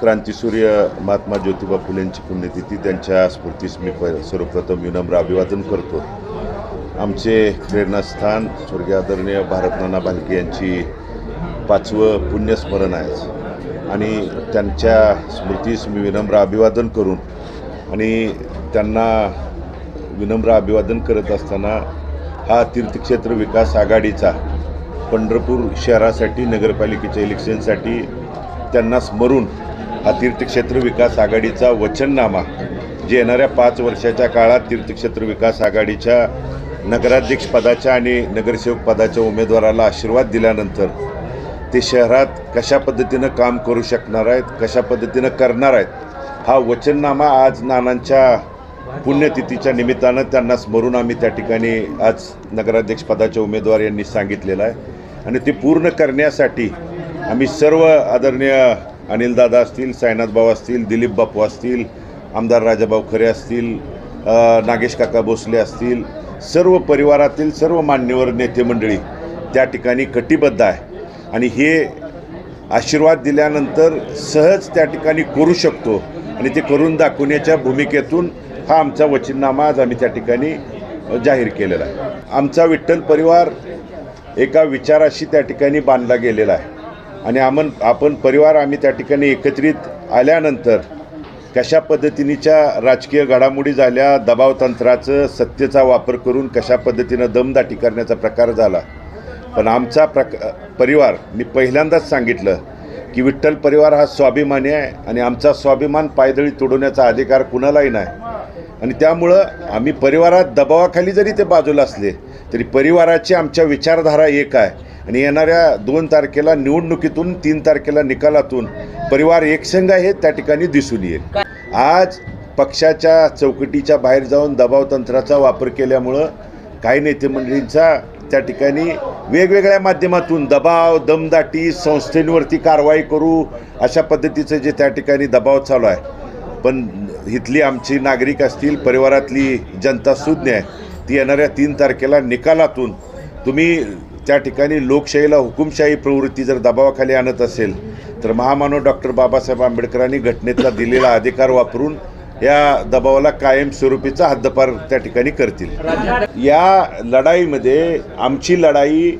क्रांतीसूर्य महात्मा ज्योतिबा फुलेंची पुण्यतिथी त्यांच्या स्मृतीस मी सर्वप्रथम विनम्र अभिवादन करतो. आमचे प्रेरणास्थान स्वर्गीय आदरणीय भारतनाना भालके यांची पाचवं पुण्यस्मरण आहे. आणि त्यांच्या स्मृतीस मी विनम्र अभिवादन करून आणि त्यांना विनम्र अभिवादन करत असताना हा तीर्थक्षेत्र विकास आघाडीचा पंढरपूर शहरासाठी नगरपालिकेच्या इलेक्शनसाठी त्यांना स्मरून तीर्थक्षेत्र विकास आघाडीचा वचननामा जे येणाऱ्या पाच वर्षाच्या काळात तीर्थक्षेत्र विकास आघाडीच्या नगराध्यक्षपदाच्या आणि नगरसेवक पदाच्या उमेदवाराला आशीर्वाद दिल्यानंतर ते शहरात कशा पद्धतीनं काम करू शकणार आहेत कशा पद्धतीनं करणार आहेत हा वचननामा आज नानांच्या पुण्यतिथीच्या निमित्तानं त्यांना स्मरून आम्ही त्या ठिकाणी आज नगराध्यक्षपदाच्या उमेदवार यांनी सांगितलेलं आहे. आणि ते पूर्ण करण्यासाठी आम्ही सर्व आदरणीय अनिलदादा असतील सायनाथ भाऊ असतील दिलीप बापू असतील आमदार राजाभाऊ खरे असतील नागेश काका भोसले असतील सर्व परिवारातील सर्व मान्यवर नेते मंडळी त्या ठिकाणी कटिबद्ध आहे. आणि हे आशीर्वाद दिल्यानंतर सहज त्या ठिकाणी करू शकतो. आणि ते करून दाखवण्याच्या भूमिकेतून हा आमचा वचननामा आज आम्ही त्या ठिकाणी जाहीर केलेला आहे. आमचा विठ्ठल परिवार एका विचाराशी त्या ठिकाणी बांधला गेलेला आहे. आणि आमन आपण परिवार आम्ही त्या ठिकाणी एकत्रित आल्यानंतर कशा पद्धतीनीच्या राजकीय घडामोडी झाल्या दबावतंत्राचं सत्तेचा वापर करून कशा पद्धतीनं दमदाटी करण्याचा प्रकार झाला. पण आमचा प्रक परिवार मी पहिल्यांदाच सांगितलं की विठ्ठल परिवार हा स्वाभिमानी आहे आणि आमचा स्वाभिमान पायदळी तोडवण्याचा अधिकार कुणालाही नाही. आणि त्यामुळं आम्ही परिवारात दबावाखाली जरी ते बाजूला असले तरी परिवाराची आमच्या विचारधारा एक आहे. आणि येणाऱ्या दोन तारखेला निवडणुकीतून तीन तारखेला निकालातून परिवार एकसंघ आहे त्या ठिकाणी दिसून येईल. आज पक्षाच्या चौकटीच्या बाहेर जाऊन दबावतंत्राचा वापर केल्यामुळं काही नेते मंडळींचा त्या ठिकाणी वेगवेगळ्या माध्यमातून दबाव दमदाटी संस्थेंवरती कारवाई करू अशा पद्धतीचं जे त्या ठिकाणी दबाव चालू आहे. पण इथली आमची नागरिक असतील परिवारातली जनता सुज्ञ आहे ती येणाऱ्या तीन तारखेला निकालातून तुम्ही त्या ठिकाणी लोकशाहीला हुकुमशाही प्रवृत्ती जर दबावाखाली आणत असेल तर महामानव डॉक्टर बाबासाहेब आंबेडकरांनी घटनेतला दिलेला अधिकार वापरून या दबावाला कायमस्वरूपीचा हद्दपार त्या ठिकाणी करतील. या लढाईमध्ये आमची लढाई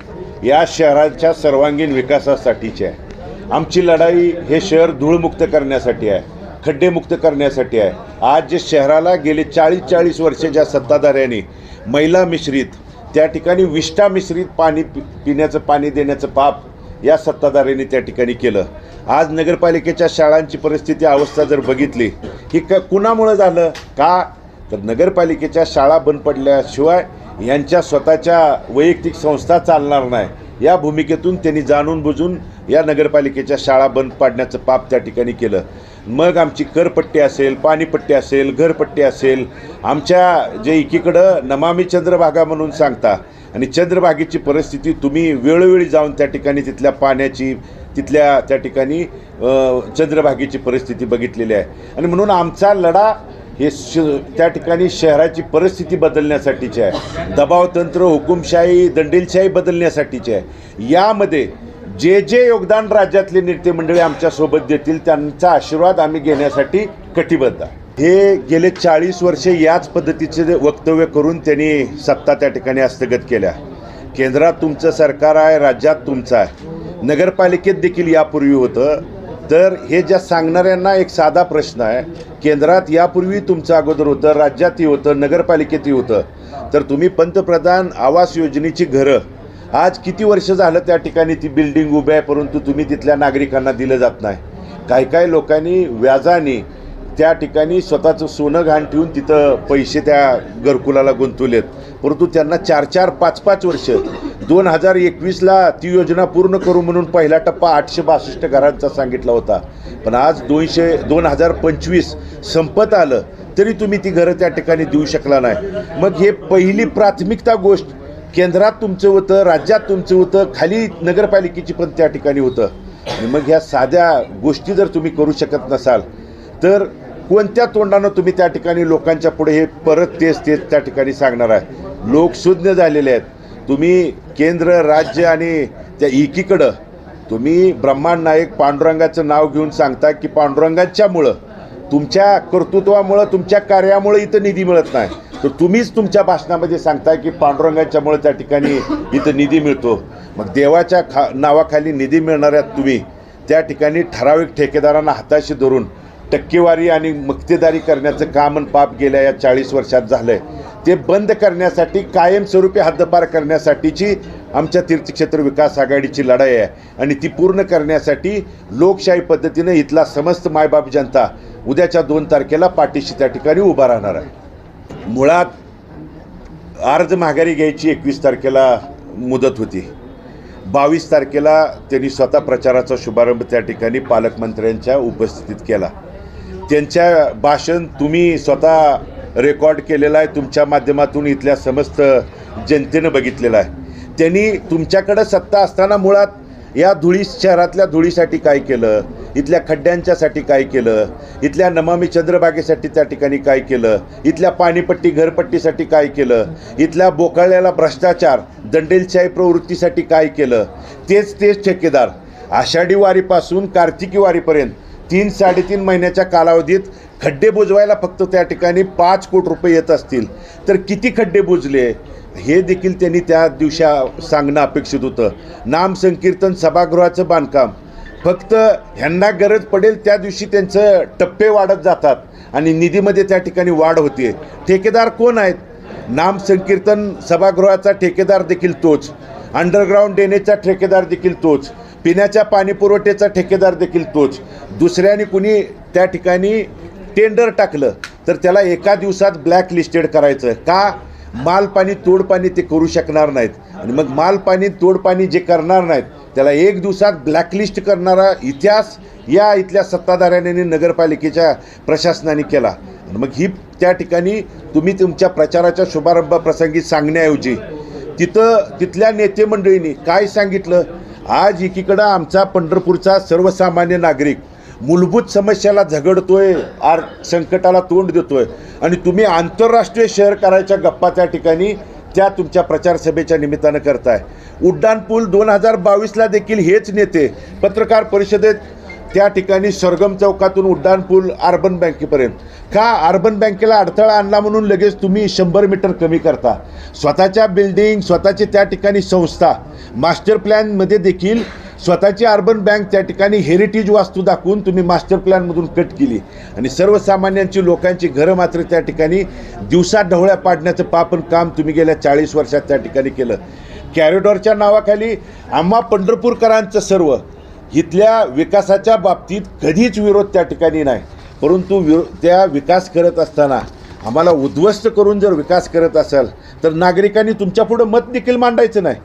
या शहराच्या सर्वांगीण विकासासाठीची आहे. आमची लढाई हे शहर धूळमुक्त करण्यासाठी आहे खड्डेमुक्त करण्यासाठी आहे. आज जे शहराला गेले चाळीस चाळीस वर्षे ज्या सत्ताधाऱ्यांनी महिला मिश्रित त्या ठिकाणी विष्ठा मिश्रित पाणी पि पिण्याचं पाणी देण्याचं पाप या सत्ताधाऱ्यांनी त्या ठिकाणी केलं. आज नगरपालिकेच्या शाळांची परिस्थिती अवस्था जर बघितली ही क कुणामुळं झालं? का? तर नगरपालिकेच्या शाळा बंद पडल्याशिवाय यांच्या स्वतःच्या वैयक्तिक संस्था चालणार नाही. या भूमिकेतून त्यांनी जाणून बुजून या नगरपालिकेच्या शाळा बंद पाडण्याचं पाप त्या ठिकाणी केलं. मग आमची करपट्टी असेल पाणीपट्टी असेल घरपट्टी असेल आमच्या जे एकीकडं नमामी चंद्रभागा म्हणून सांगता आणि चंद्रभागेची परिस्थिती तुम्ही वेळोवेळी जाऊन त्या ठिकाणी तिथल्या पाण्याची तिथल्या त्या ठिकाणी चंद्रभागेची परिस्थिती बघितलेली आहे. आणि म्हणून आमचा लढा हे श त्या ठिकाणी शहराची परिस्थिती बदलण्यासाठीची आहे. दबावतंत्र हुकुमशाही दंडेलशाही बदलण्यासाठीची आहे. यामध्ये जे जे योगदान राज्यातले नेते मंडळी आमच्यासोबत देतील त्यांचा आशीर्वाद आम्ही घेण्यासाठी कटिबद्ध आहे. हे गेले चाळीस वर्षे याच पद्धतीचे वक्तव्य करून त्यांनी सत्ता त्या ठिकाणी हस्तगत केल्या. केंद्रात तुमचं सरकार आहे राज्यात तुमचं आहे. नगरपालिकेत देखील यापूर्वी होतं. तर हे ज्या सांगणाऱ्यांना एक साधा प्रश्न आहे केंद्रात यापूर्वी तुमचं अगोदर होतं राज्यातही होतं नगरपालिकेतही होतं. तर तुम्ही पंतप्रधान आवास योजनेची घरं आज किती वर्ष झालं त्या ठिकाणी ती बिल्डिंग उभी आहे परंतु तुम्ही तिथल्या नागरिकांना दिलं जात नाही. काही काही लोकांनी व्याजाने त्या ठिकाणी स्वतःचं सोनं घाण ठेवून तिथं पैसे त्या घरकुलाला गुंतवलेत. परंतु त्यांना चार चार पाच पाच वर्ष. दोन हजार एकवीसला ती योजना पूर्ण करू म्हणून पहिला टप्पा आठशे बासष्ट घरांचा सांगितला होता. पण आज दोनशे दोन हजार पंचवीस संपत आलं तरी तुम्ही ती घरं त्या ठिकाणी देऊ शकला नाही. मग हे पहिली प्राथमिकता गोष्ट केंद्रात तुमचं होतं राज्यात तुमचं होतं खाली नगरपालिकेची पण त्या ठिकाणी होतं. आणि मग ह्या साध्या गोष्टी जर तुम्ही करू शकत नसाल तर कोणत्या तोंडानं तुम्ही त्या ठिकाणी लोकांच्या पुढे हे परत तेच तेच त्या ठिकाणी सांगणार आहे? लोक सुज्ञ झालेले आहेत. तुम्ही केंद्र राज्य आणि त्या एकीकडं तुम्ही ब्रह्मांड नायक पांडुरंगाचं नाव घेऊन सांगता की पांडुरंगाच्यामुळं तुमच्या कर्तृत्वामुळं तुमच्या कार्यामुळं इथं निधी मिळत नाही. तर तुम्हीच तुमच्या भाषणामध्ये सांगताय की पांडुरंगाच्यामुळे त्या ठिकाणी इथं निधी मिळतो. मग देवाच्या खा नावाखाली निधी मिळणाऱ्या तुम्ही त्या ठिकाणी ठराविक ठेकेदारांना हाताशी धरून टक्केवारी आणि मक्तेदारी करण्याचं काम आणि पाप गेल्या या चाळीस वर्षात झालं आहे ते बंद करण्यासाठी कायमस्वरूपी हद्दपार करण्यासाठीची आमच्या तीर्थक्षेत्र विकास आघाडीची लढाई आहे. आणि ती पूर्ण करण्यासाठी लोकशाही पद्धतीनं इथला समस्त मायबाप जनता उद्याच्या दोन तारखेला पाठीशी त्या ठिकाणी उभा राहणार आहे. मुळात अर्ज माघारी घ्यायची एकवीस तारखेला मुदत होती. बावीस तारखेला त्यांनी स्वतः प्रचाराचा शुभारंभ त्या ठिकाणी पालकमंत्र्यांच्या उपस्थितीत केला. त्यांच्या भाषण तुम्ही स्वतः रेकॉर्ड केलेलं आहे तुमच्या माध्यमातून इथल्या समस्त जनतेनं बघितलेलं आहे. त्यांनी तुमच्याकडं सत्ता असताना मुळात या धुळी शहरातल्या धुळीसाठी काय केलं? इथल्या खड्ड्यांच्यासाठी काय केलं? इथल्या नमामी चंद्रबागेसाठी त्या ठिकाणी काय केलं? इथल्या पाणीपट्टी घरपट्टीसाठी काय केलं? इथल्या बोकाळ्याला भ्रष्टाचार दंडेलशाही प्रवृत्तीसाठी काय केलं? तेच तेच ठेकेदार. आषाढी वारीपासून कार्तिकी वारीपर्यंत तीन साडेतीन महिन्याच्या कालावधीत खड्डे बुजवायला फक्त त्या ठिकाणी पाच कोटी रुपये येत असतील. तर किती खड्डे बुजले? हे देखील त्यांनी त्या दिवशी सांगणं अपेक्षित होतं. नाम संकीर्तन सभागृहाचं बांधकाम. फक्त ह्यांना गरज पडेल त्या दिवशी त्यांचं टप्पे वाढत जातात आणि निधीमध्ये त्या ठिकाणी वाढ होते ठेकेदार कोण आहेत? नाम संकीर्तन सभागृहाचा ठेकेदार देखील तोच. अंडरग्राऊंड डेनेचा ठेकेदार देखील तोच. पिण्याच्या पाणी पुरवठ्याचा ठेकेदार देखील तोच. दुसऱ्याने कुणी त्या ठिकाणी टेंडर टाकलं तर त्याला एका दिवसात ब्लॅक लिस्टेड करायचं. का? मालपाणी तोडपाणी ते करू शकणार नाहीत. आणि मग मालपाणी तोडपाणी जे करणार नाहीत त्याला एक दिवसात ब्लॅकलिस्ट करणारा इतिहास या इथल्या सत्ताधाऱ्याने नगरपालिकेच्या प्रशासनाने केला. आणि मग ही त्या ठिकाणी तुम्ही तुमच्या प्रचाराच्या शुभारंभाप्रसंगी सांगण्याऐवजी तिथं तिथल्या नेते मंडळींनी काय सांगितलं? आज एकीकडं आमचा पंढरपूरचा सर्वसामान्य नागरिक मूलभूत समस्याला झगडतोय आर संकटाला तोंड देतोय. आणि तुम्ही आंतरराष्ट्रीय शहर करायच्या गप्पा त्या ठिकाणी त्या तुमच्या प्रचार सभेच्या निमित्तानं करताय. उड्डाणपूल दोन हजार बावीसला देखील हेच नेते पत्रकार परिषदेत त्या ठिकाणी सरगम चौकातून उड्डाणपूल अर्बन बँकेपर्यंत. का अर्बन बँकेला अडथळा आणला म्हणून लगेच तुम्ही शंभर मीटर कमी करता? स्वतःच्या बिल्डिंग स्वतःची त्या ठिकाणी संस्था मास्टर प्लॅनमध्ये देखील स्वतःची अर्बन बँक त्या ठिकाणी हेरिटेज वास्तू दाखवून तुम्ही मास्टर प्लॅनमधून कट केली. आणि सर्वसामान्यांची लोकांची घरं मात्र त्या ठिकाणी दिवसा ढवळ्या पाडण्याचं पापण काम तुम्ही गेल्या चाळीस वर्षात त्या ठिकाणी केलं. कॅरिडॉरच्या नावाखाली आम्हा पंढरपूरकरांचं सर्व इथल्या विकासाच्या बाबतीत कधीच विरोध त्या ठिकाणी नाही. परंतु विरो त्या विकास करत असताना आम्हाला उद्ध्वस्त करून जर विकास करत असाल तर नागरिकांनी तुमच्यापुढं मत देखील मांडायचं नाही.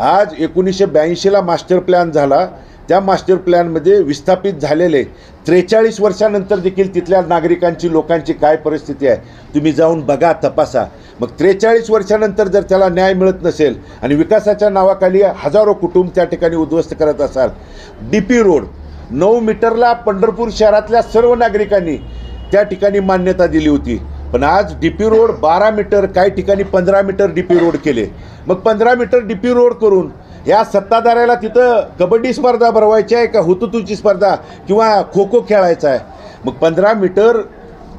आज एकोणीसशे ब्याऐंशीला मास्टर प्लॅन झाला. त्या मास्टर प्लॅनमध्ये विस्थापित झालेले त्रेचाळीस वर्षानंतर देखील तिथल्या नागरिकांची लोकांची काय परिस्थिती आहे तुम्ही जाऊन बघा तपासा. मग त्रेचाळीस वर्षानंतर जर त्याला न्याय मिळत नसेल आणि विकासाच्या नावाखाली हजारो कुटुंब त्या ठिकाणी उद्ध्वस्त करत असाल डी पी रोड नऊ मीटरला पंढरपूर शहरातल्या सर्व नागरिकांनी त्या ठिकाणी मान्यता दिली होती. पण आज डी पी रोड बारा मीटर काही ठिकाणी पंधरा मीटर डी पी रोड केले. मग पंधरा मीटर डी पी रोड करून या सत्ताधाऱ्याला तिथं कबड्डी स्पर्धा भरवायची आहे का हुतुतूची स्पर्धा किंवा खो खो खेळायचा आहे? मग पंधरा मीटर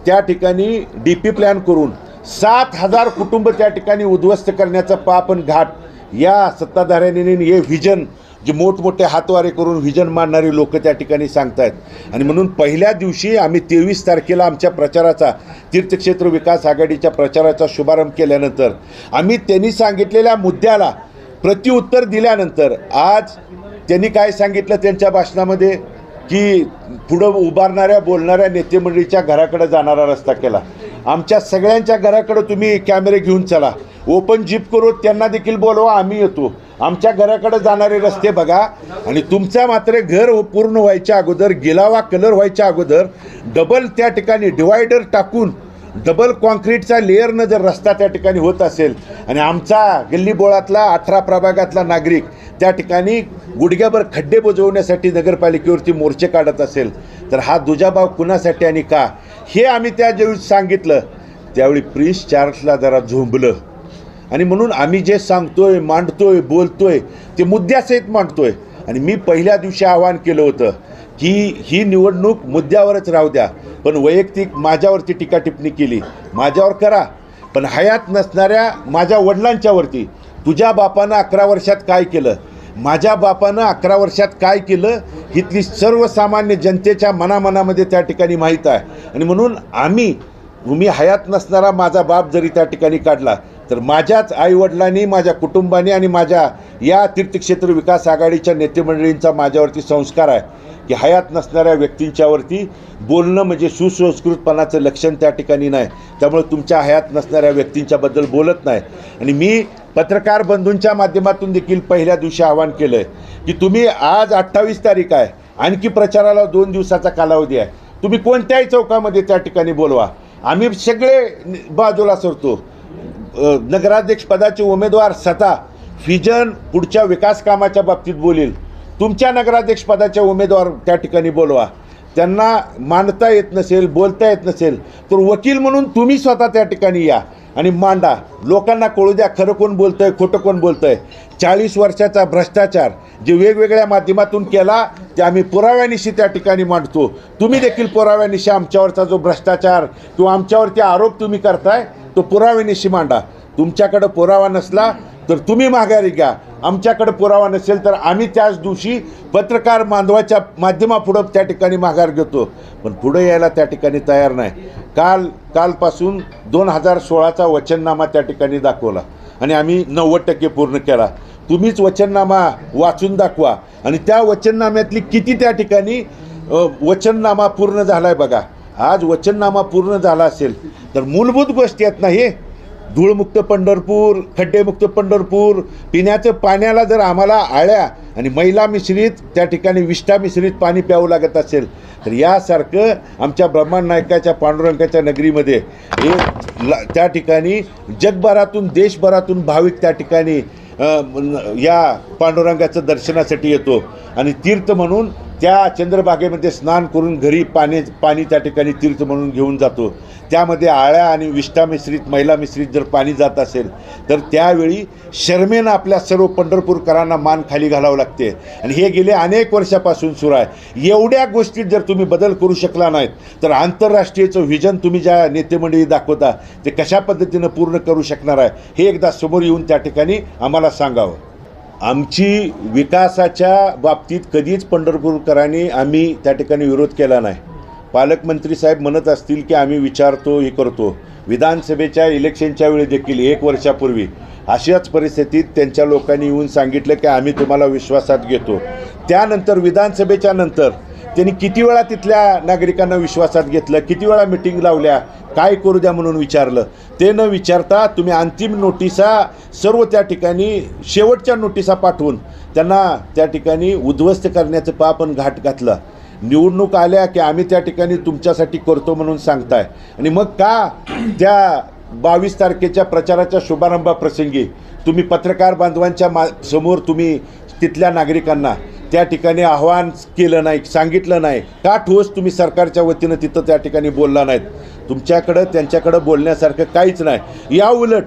त्या ठिकाणी डी पी प्लॅन करून सात हजार कुटुंब त्या ठिकाणी उद्ध्वस्त करण्याचा पाप आणि घाट या सत्ताधाऱ्यांनी हे व्हिजन जे मोठमोठे हातवारे करून व्हिजन मांडणारी लोक त्या ठिकाणी सांगतायत. आणि म्हणून पहिल्या दिवशी आम्ही तेवीस तारखेला आमच्या प्रचाराचा तीर्थक्षेत्र विकास आघाडीच्या प्रचाराचा शुभारंभ केल्यानंतर आम्ही त्यांनी सांगितलेल्या मुद्द्याला प्रत्युत्तर दिल्यानंतर आज त्यांनी काय सांगितलं त्यांच्या भाषणामध्ये? की पुढं उभारणाऱ्या बोलणाऱ्या नेतेमंडळीच्या घराकडे जाणारा रस्ता केला. आमच्या सगळ्यांच्या घराकडं तुम्ही कॅमेरे घेऊन चला. ओपन जीप करू त्यांना देखील बोलवा आम्ही येतो. आमच्या घराकडे जाणारे रस्ते बघा. आणि तुमचा मात्र घर पूर्ण व्हायच्या अगोदर गिलावा कलर व्हायच्या अगोदर डबल त्या ठिकाणी डिवायडर टाकून डबल कॉन्क्रीटचा लेअरनं जर रस्ता त्या ठिकाणी होत असेल आणि आमचा गल्लीबोळातला अठरा प्रभागातला नागरिक त्या ठिकाणी गुडघ्याभर खड्डे बुजवण्यासाठी नगरपालिकेवरती मोर्चे काढत असेल तर हा दुजाभाव कुणासाठी आणि का? हे आम्ही त्या ज्यावेळी सांगितलं त्यावेळी प्रिन्स चार्ल्सला जरा झोंबलं. आणि म्हणून आम्ही जे सांगतोय मांडतोय बोलतोय ते मुद्द्यासहित मांडतोय. आणि मी पहिल्या दिवशी आवाहन केलं होतं की ही निवडणूक मुद्द्यावरच राहू द्या पण वैयक्तिक माझ्यावरती टीका टिप्पणी केली. माझ्यावर करा पण हयात नसणाऱ्या माझ्या वडिलांच्यावरती तुझ्या बापानं अकरा वर्षात काय केलं? माझ्या बापानं अकरा वर्षात काय केलं इथली सर्वसामान्य जनतेच्या मनामनामध्ये त्या ठिकाणी माहीत आहे. आणि म्हणून आम्ही मी हयात नसणारा माझा बाप जरी त्या ठिकाणी काढला तर माझ्याच आईवडिलांनी माझ्या कुटुंबाने आणि माझ्या या तीर्थक्षेत्र विकास आघाडीच्या नेतेमंडळींचा माझ्यावरती संस्कार आहे की हयात नसणाऱ्या व्यक्तींच्यावरती बोलणं म्हणजे सुसंस्कृतपणाचं लक्षण त्या ठिकाणी नाही. त्यामुळे तुमच्या हयात नसणाऱ्या व्यक्तींच्याबद्दल बोलत नाही. आणि मी पत्रकार बंधूंच्या माध्यमातून देखील पहिल्या दिवशी आवाहन केलं आहे की तुम्ही आज अठ्ठावीस तारीख आहे. आणखी प्रचाराला दोन दिवसाचा कालावधी आहे. तुम्ही कोणत्याही चौकामध्ये त्या ठिकाणी बोलवा. आम्ही सगळे बाजूला सरतो. नगराध्यक्षपदाचे उमेदवार स्वतः फिजन पुढच्या विकास कामाच्या बाबतीत बोलील. तुमच्या नगराध्यक्षपदाचे उमेदवार त्या ठिकाणी बोलवा. त्यांना मांडता येत नसेल बोलता येत नसेल तर वकील म्हणून तुम्ही स्वतः त्या ठिकाणी या. आणि मांडा लोकांना कळू द्या खरं कोण बोलतंय खोटं कोण बोलतंय. चाळीस वर्षाचा भ्रष्टाचार जे वेगवेगळ्या माध्यमातून केला ते आम्ही पुराव्यानिशी त्या ठिकाणी मांडतो. तुम्ही देखील पुराव्यानिशी आमच्यावरचा जो भ्रष्टाचार किंवा आमच्यावरती आरोप तुम्ही करताय तो पुराव्यानिशी मांडा. तुमच्याकडं पुरावा नसला तर तुम्ही माघारी घ्या. आमच्याकडे पुरावा नसेल तर आम्ही त्याच दिवशी पत्रकार बांधवाच्या माध्यमापुढं त्या ठिकाणी माघार घेतो. पण पुढे यायला त्या ठिकाणी तयार नाही. काल कालपासून दोन हजार सोळाचा वचननामा त्या ठिकाणी दाखवला. आणि आम्ही नव्वद टक्के पूर्ण केला. तुम्हीच वचननामा वाचून दाखवा. आणि त्या वचननाम्यातली किती त्या ठिकाणी वचननामा पूर्ण झाला आहे बघा. आज वचननामा पूर्ण झाला असेल तर मूलभूत गोष्टी आहेत नाही हे? धूळमुक्त पंढरपूर खड्डेमुक्त पंढरपूर पिण्याचं पाण्याला जर आम्हाला आळ्या आणि मैला मिश्रित त्या ठिकाणी विष्ठा मिश्रित पाणी प्यावं लागत असेल तर यासारखं आमच्या ब्रह्मांड नायकाच्या पांडुरंगाच्या नगरीमध्ये एक ला- त्या ठिकाणी जगभरातून देशभरातून भाविक त्या ठिकाणी या पांडुरंगाचं दर्शनासाठी येतो. आणि तीर्थ म्हणून त्या चंद्रभागेमध्ये स्नान करून घरी पाणी पाणी त्या ठिकाणी तीर्थ म्हणून घेऊन जातो. त्यामध्ये आळ्या आणि विष्ठा मिश्रित महिला मिश्रित जर पाणी जात असेल तर त्यावेळी शर्मेनं आपल्या सर्व पंढरपूरकरांना मान खाली घालावं लागते. आणि हे गेले अनेक वर्षापासून सुरू आहे. एवढ्या गोष्टीत जर तुम्ही बदल करू शकला नाहीत तर आंतरराष्ट्रीयचं व्हिजन तुम्ही ज्या नेतेमंडळी दाखवता ते कशा पद्धतीनं पूर्ण करू शकणार आहे हे एकदा समोर येऊन त्या ठिकाणी आम्हाला सांगावं. आमची विकासाच्या बाबतीत कधीच पंढरपूरकरांनी आम्ही त्या ठिकाणी विरोध केला नाही. पालकमंत्री साहेब म्हणत असतील की आम्ही विचारतो हे करतो. विधानसभेच्या इलेक्शनच्या वेळी देखील एक वर्षापूर्वी अशाच परिस्थितीत त्यांच्या लोकांनी येऊन सांगितलं की आम्ही तुम्हाला विश्वासात घेतो. त्यानंतर विधानसभेच्या नंतर त्यांनी किती वेळा तिथल्या नागरिकांना विश्वासात घेतलं किती वेळा मिटिंग लावल्या काय करू द्या म्हणून विचारलं. ते न विचारता तुम्ही अंतिम नोटिसा सर्व त्या ठिकाणी शेवटच्या नोटिसा पाठवून त्यांना त्या ठिकाणी उद्ध्वस्त करण्याचं पापण घाट घातलं. निवडणूक आल्या की आम्ही त्या ठिकाणी तुमच्यासाठी करतो म्हणून सांगताय. आणि मग का त्या बावीस तारखेच्या प्रचाराच्या शुभारंभाप्रसंगी तुम्ही पत्रकार बांधवांच्या मा समोर तुम्ही तिथल्या नागरिकांना त्या ठिकाणी आव्हान केलं नाही सांगितलं नाही. का ठोस तुम्ही सरकारच्या वतीनं तिथं त्या ठिकाणी बोलला नाहीत? तुमच्याकडं त्यांच्याकडं बोलण्यासारखं काहीच नाही. या उलट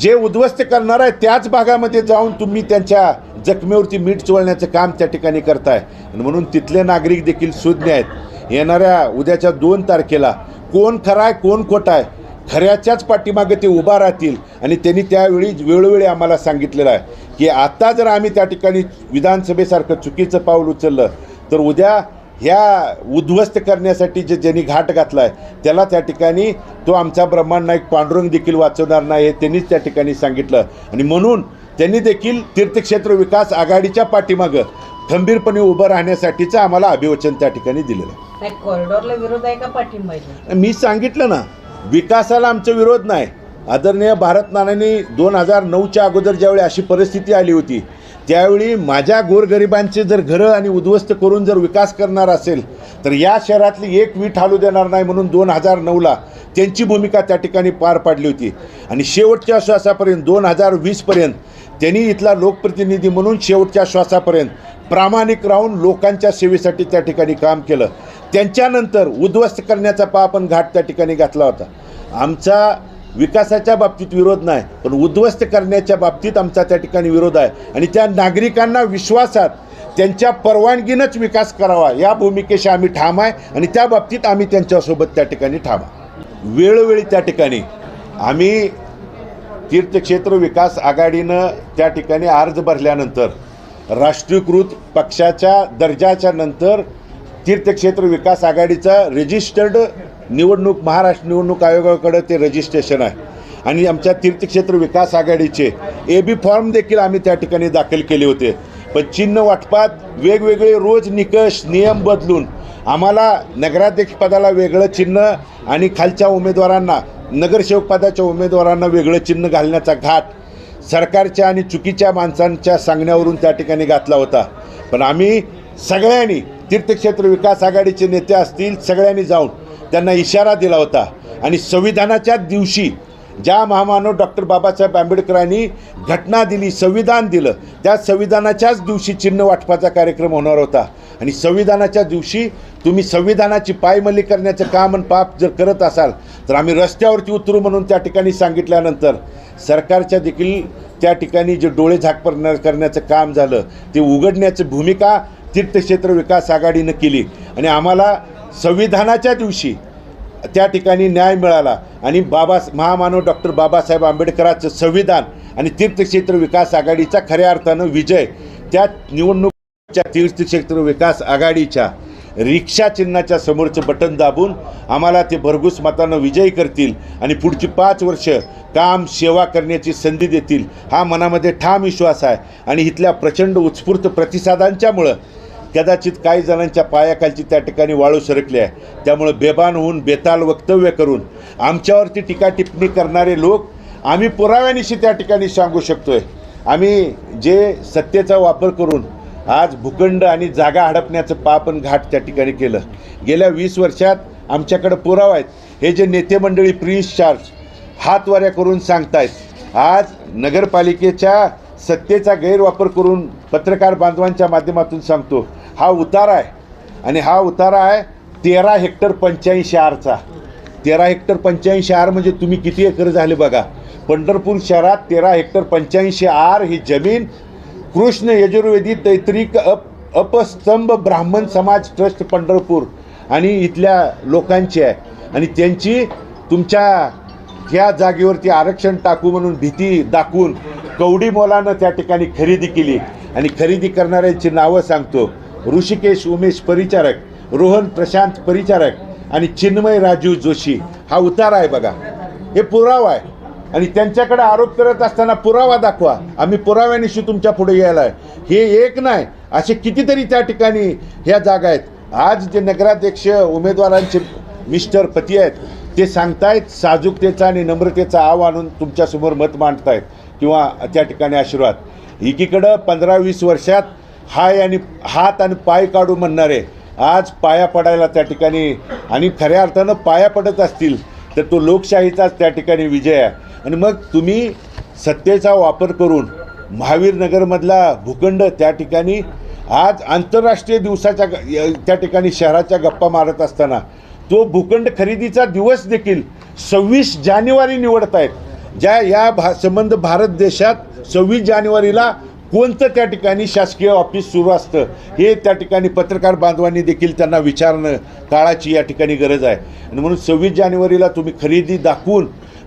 जे उद्ध्वस्त करणार आहे त्याच भागामध्ये जाऊन तुम्ही त्यांच्या जखमेवरती मीठ चोळण्याचं काम त्या ठिकाणी करताय. आणि म्हणून तिथले नागरिक देखील सुज्ञ आहेत. येणाऱ्या उद्याच्या दोन तारखेला कोण खरा आहे कोण खोटा आहे खऱ्याच्याच पाठीमागे ते उभा राहतील. आणि त्यांनी त्यावेळी वेळोवेळी आम्हाला सांगितलेलं आहे की आता जर आम्ही त्या ठिकाणी विधानसभेसारखं चुकीचं पाऊल उचललं तर उद्या ह्या उद्ध्वस्त करण्यासाठी जे ज्यांनी घाट घातला आहे त्याला त्या ठिकाणी तो आमचा ब्रह्मांड नाईक पांडुरंग देखील वाचवणार नाही हे त्यांनीच त्या ठिकाणी सांगितलं. आणि म्हणून त्यांनी देखील तीर्थक्षेत्र विकास आघाडीच्या पाठीमागं खंबीरपणे उभं राहण्यासाठीचं आम्हाला अभिवचन त्या ठिकाणी दिलेलं आहे. कॉरिडॉरला विरोध आहे का पाठिंबा मी सांगितलं ना विकासाला आमचा विरोध नाही. आदरणीय भारत नानांनी दोन हजार नऊच्या अगोदर ज्यावेळी अशी परिस्थिती आली होती त्यावेळी माझ्या गोरगरिबांचे जर घरं आणि उद्ध्वस्त करून जर विकास करणार असेल तर या शहरातली एक वीट हालू देणार नाही म्हणून दोन हजार नऊला त्यांची भूमिका त्या ठिकाणी पार पाडली होती. आणि शेवटच्या श्वासापर्यंत दोन हजार वीसपर्यंत त्यांनी इथला लोकप्रतिनिधी म्हणून शेवटच्या श्वासापर्यंत प्रामाणिक राहून लोकांच्या सेवेसाठी त्या ठिकाणी काम केलं. त्यांच्यानंतर उद्ध्वस्त करण्याचा पा आपण घाट त्या ठिकाणी घातला होता. आमचा विकासाच्या बाबतीत विरोध नाही पण उद्ध्वस्त करण्याच्या बाबतीत आमचा त्या ठिकाणी विरोध आहे. आणि त्या नागरिकांना विश्वासात त्यांच्या परवानगीनंच विकास करावा या भूमिकेशी आम्ही ठाम आहे आणि त्या बाबतीत आम्ही त्यांच्यासोबत त्या ठिकाणी ठाम आहे. वेळोवेळी त्या ठिकाणी आम्ही तीर्थक्षेत्र विकास आघाडीनं त्या ठिकाणी अर्ज भरल्यानंतर राष्ट्रीयकृत पक्षाच्या दर्जाच्या नंतर तीर्थक्षेत्र विकास आघाडीचा रजिस्टर्ड निवडणूक महाराष्ट्र निवडणूक आयोगाकडं ते रजिस्ट्रेशन आहे. आणि आमच्या तीर्थक्षेत्र विकास आघाडीचे ए बी फॉर्म देखील आम्ही त्या ठिकाणी दाखल केले होते. पण चिन्ह वाटपात वेगवेगळे रोज निकष नियम बदलून आम्हाला नगराध्यक्षपदाला वेगळं चिन्ह आणि खालच्या उमेदवारांना नगरसेवक पदाच्या उमेदवारांना वेगळं चिन्ह घालण्याचा घाट सरकारच्या आणि चुकीच्या माणसांच्या सांगण्यावरून त्या ठिकाणी घातला होता. पण आम्ही सगळ्यांनी तीर्थक्षेत्र विकास आघाडीचे नेते असतील सगळ्यांनी जाऊन त्यांना इशारा दिला होता. आणि संविधानाच्या दिवशी ज्या महामानव डॉक्टर बाबासाहेब आंबेडकरांनी घटना दिली संविधान दिलं त्या संविधानाच्याच दिवशी चिन्ह वाटपाचा कार्यक्रम होणार होता. आणि संविधानाच्या दिवशी तुम्ही संविधानाची पायमल्ली करण्याचं काम आणि पाप जर करत असाल तर आम्ही रस्त्यावरती उतरू म्हणून त्या ठिकाणी सांगितल्यानंतर सरकारच्या देखील त्या ठिकाणी जे डोळे झाक करण्या करण्याचं काम झालं ते उघडण्याची भूमिका तीर्थक्षेत्र विकास आघाडीनं केली. आणि आम्हाला संविधानाच्या दिवशी त्या ठिकाणी न्याय मिळाला. आणि बाबा महामानव डॉक्टर बाबासाहेब आंबेडकरांचं संविधान आणि तीर्थक्षेत्र विकास आघाडीचा खऱ्या अर्थानं विजय त्या निवडणूक तीर्थक्षेत्र विकास आघाडीच्या रिक्षा चिन्हाच्या समोरचं बटन दाबून आम्हाला ते भरघूस मतानं विजयी करतील आणि पुढची पाच वर्ष काम सेवा करण्याची संधी देतील हा मनामध्ये ठाम विश्वास आहे. आणि इथल्या प्रचंड उत्स्फूर्त प्रतिसादांच्यामुळं कदाचित काही जणांच्या पायाखालची त्या ठिकाणी वाळू सरकली आहे. त्यामुळं बेभान होऊन बेताल वक्तव्य करून आमच्यावरती टीका टिप्पणी करणारे लोक आम्ही पुराव्यानिशी त्या ठिकाणी सांगू शकतोय. आम्ही जे सत्तेचा वापर करून आज भूखंड आणि जागा हडपण्याचं पाप आणि घाट त्या ठिकाणी केलं. गेल्या वीस वर्षात आमच्याकडं पुरावा आहेत. हे जे नेते मंडळी प्रिन्स चार्ज हातवाऱ्या करून सांगतायत. आज नगरपालिकेच्या सत्तेचा गैरवापर करून पत्रकार बांधवांच्या माध्यमातून सांगतो. हा उतारा आहे. आणि हा उतारा आहे तेरा हेक्टर पंच्याऐंशी आरचा. तेरा हेक्टर पंच्याऐंशी आर म्हणजे तुम्ही किती एकर झाले बघा. पंढरपूर शहरात तेरा हेक्टर पंच्याऐंशी आर ही जमीन कृष्ण यजुर्वेदी तैत्रिक अप अपस्तंभ ब्राह्मण समाज ट्रस्ट पंढरपूर आणि इथल्या लोकांची आहे. आणि त्यांची तुमच्या त्या जागेवरती आरक्षण टाकू म्हणून भीती दाखवून कवडी मोलानं त्या ठिकाणी खरेदी केली. आणि खरेदी करणाऱ्यांची नावं सांगतो. ऋषिकेश उमेश परिचारक रोहन प्रशांत परिचारक आणि चिन्मय राजू जोशी. हा उतारा आहे बघा. हे पुरावा आहे. आणि त्यांच्याकडे आरोप करत असताना पुरावा दाखवा. आम्ही पुराव्यानिशी तुमच्यापुढे यायला आहे हे एक नाही असे कितीतरी त्या ठिकाणी ह्या जागा आहेत. आज जे नगराध्यक्ष उमेदवारांचे मिस्टर पती आहेत ते सांगतायत साजूकतेचा आणि नम्रतेचा आव आणून तुमच्यासमोर मत मांडतायत किंवा त्या ठिकाणी आशीर्वाद. एकीकडं पंधरा वीस वर्षात हाय आणि हात आणि पाय काढू म्हणणारे आज पाया पडायला त्या ठिकाणी आणि खऱ्या अर्थानं पाया पडत असतील तर तो लोकशाहीचाच त्या ठिकाणी विजय आहे. आणि मग तुम्ही सत्तेचा वापर करून महावीर नगरमधला भूखंड त्या ठिकाणी आज आंतरराष्ट्रीय दिवसाच्या त्या ठिकाणी शहराच्या गप्पा मारत असताना तो भूखंड खरेदीचा दिवस देखील सव्वीस जानेवारी निवडत आहेत. ज्या या भा संबंध भारत देशात सव्वीस जानेवारीला कोणतं त्या ठिकाणी शासकीय ऑफिस सुरू असतं हे त्या ठिकाणी पत्रकार बांधवांनी देखील त्यांना विचारणं काळाची या ठिकाणी गरज आहे. आणि म्हणून सव्वीस जानेवारीला तुम्ही खरेदी दाखवून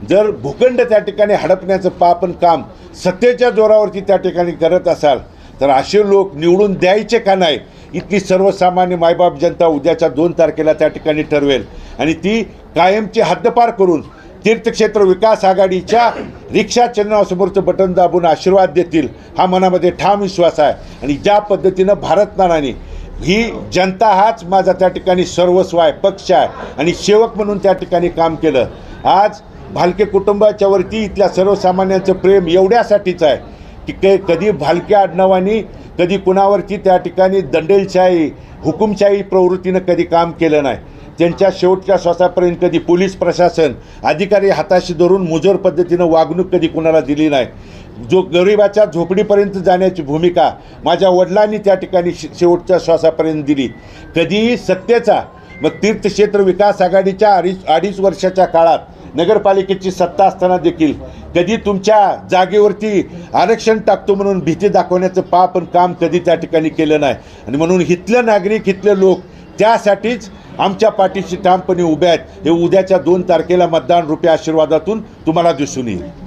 जर भूखंड त्या ठिकाणी हडपण्याचं पापन काम सत्तेच्या जोरावरती त्या ठिकाणी करत असाल तर असे लोक निवडून द्यायचे का नाही इतकी सर्वसामान्य मायबाप जनता उद्याच्या दोन तारखेला त्या ठिकाणी ठरवेल. आणि ती कायमची हद्दपार करून तीर्थक्षेत्र विकास आघाडीच्या रिक्षा चिन्हासमोरचं बटन दाबून आशीर्वाद देतील हा मनामध्ये ठाम विश्वास आहे. आणि ज्या पद्धतीनं भारतनानाने ही जनता हाच माझा त्या ठिकाणी सर्वस्व आहे पक्ष आहे. आणि सेवक म्हणून त्या ठिकाणी काम केलं. आज भालके कुटुंबाच्या वरती इथल्या सर्वसामान्यांचं प्रेम एवढ्यासाठीच आहे की के कधी भालक्या आडनावानी कधी कुणावरती त्या ठिकाणी दंडेलशाही हुकुमशाही प्रवृत्तीनं कधी काम केलं नाही. त्यांच्या शेवटच्या श्वासापर्यंत कधी पोलीस प्रशासन अधिकारी हाताशी धरून मुजोर पद्धतीनं वागणूक कधी कुणाला दिली नाही. जो गरिबाच्या झोपडीपर्यंत जाण्याची भूमिका माझ्या वडिलांनी त्या ठिकाणी शेवटच्या श्वासापर्यंत दिली. कधीही सत्तेचा मग तीर्थक्षेत्र विकास आघाडीच्या अडीच अडीच वर्षाच्या काळात नगरपालिकेची सत्ता असताना देखील कधी तुमच्या जागेवरती आरक्षण टाकतो म्हणून भीती दाखवण्याचं पाप काम कधी त्या ठिकाणी केलं नाही. आणि म्हणून इथलं नागरिक इथले लोक त्यासाठीच आमच्या पाठीशी ठामपणे उभे आहेत. हे उद्याच्या दोन तारखेला मतदान रुपये आशीर्वादातून तुम्हाला दिसून येईल.